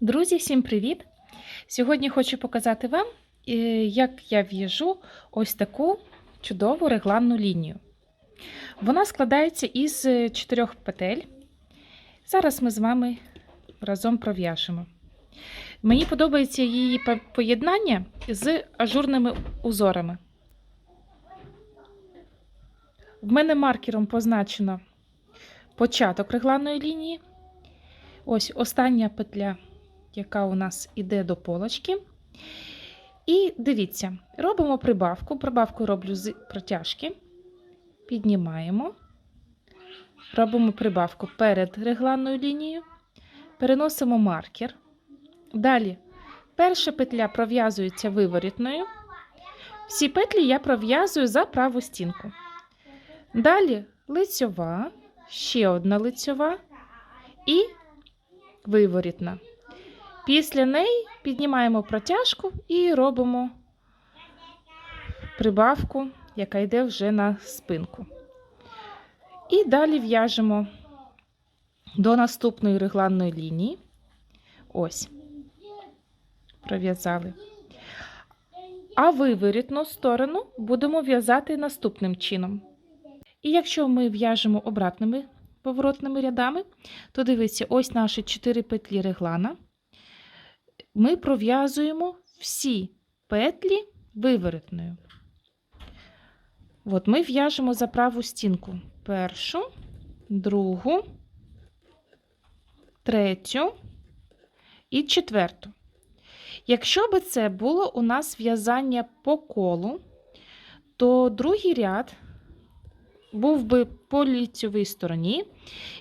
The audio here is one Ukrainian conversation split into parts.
Друзі, всім привіт! Сьогодні хочу показати вам, е, як я в'яжу ось таку чудову регланну лінію. Вона складається із е, чотирьох петель. Зараз ми з вами разом пров'яжемо. Мені подобається її поєднання з ажурними узорами. В мене маркером позначено початок регланної лінії. Ось остання петля, яка у нас іде до полочки. І дивіться, робимо прибавку. Прибавку роблю з протяжки. Піднімаємо. Робимо прибавку перед регланною лінією. Переносимо маркер. Далі перша петля пров'язується виворітною. Всі петлі я пров'язую за праву стінку. Далі лицьова, ще одна лицьова і виворітна. Після неї піднімаємо протяжку і робимо прибавку, яка йде вже на спинку. І далі в'яжемо до наступної регланної лінії. Ось, пров'язали. А виворітну сторону будемо в'язати наступним чином. І якщо ми в'яжемо обратними поворотними рядами, то дивіться, ось наші 4 петлі реглана. Ми пров'язуємо всі петлі виворотною. От ми в'яжемо за праву стінку першу, другу, третю і четверту. Якщо би це було у нас в'язання по колу, то другий ряд був би по ліцьовій стороні,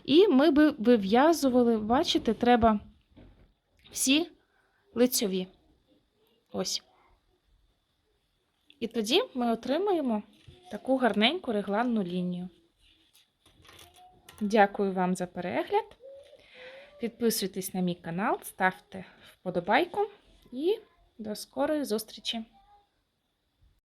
і ми би вив'язували, бачите, треба всі лицьові. Ось. І тоді ми отримаємо таку гарненьку регланну лінію. Дякую вам за перегляд. Підписуйтесь на мій канал, ставте вподобайку і до скорої зустрічі!